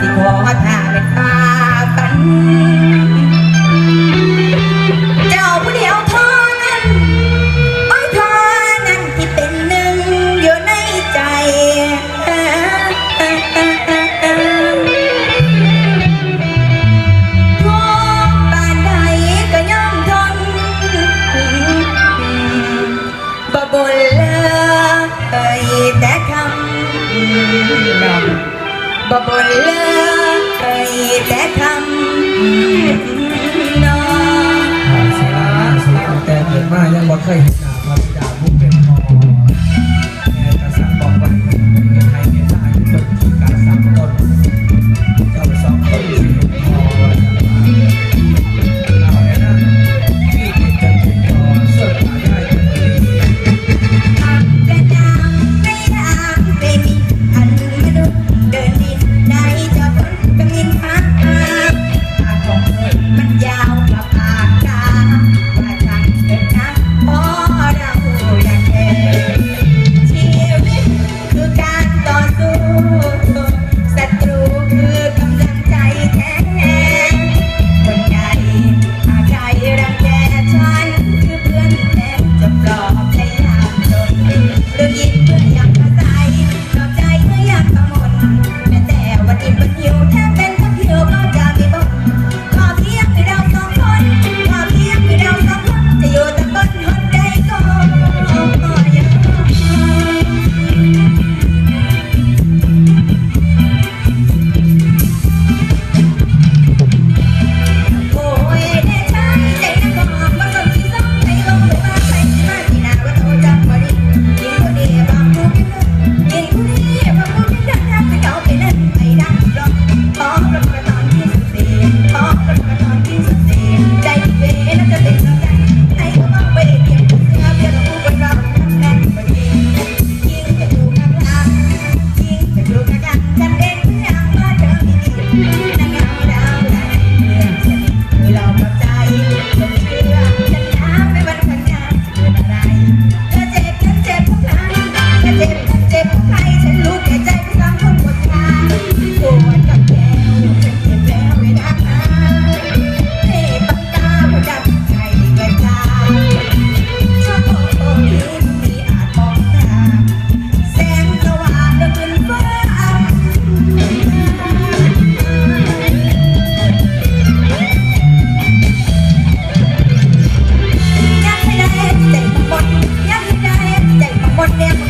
สิขอท่าเป็นตาฝัน เจ้าผู้เดียวทนั้นโอนั้นที่เป็นหนึ่งอยู่ในใจทุกปานใดก็ย่อมทนบ่บ่นเลยแต่คำ Bubble. แต่คำนอแต่เกิดมายังบ่เคย never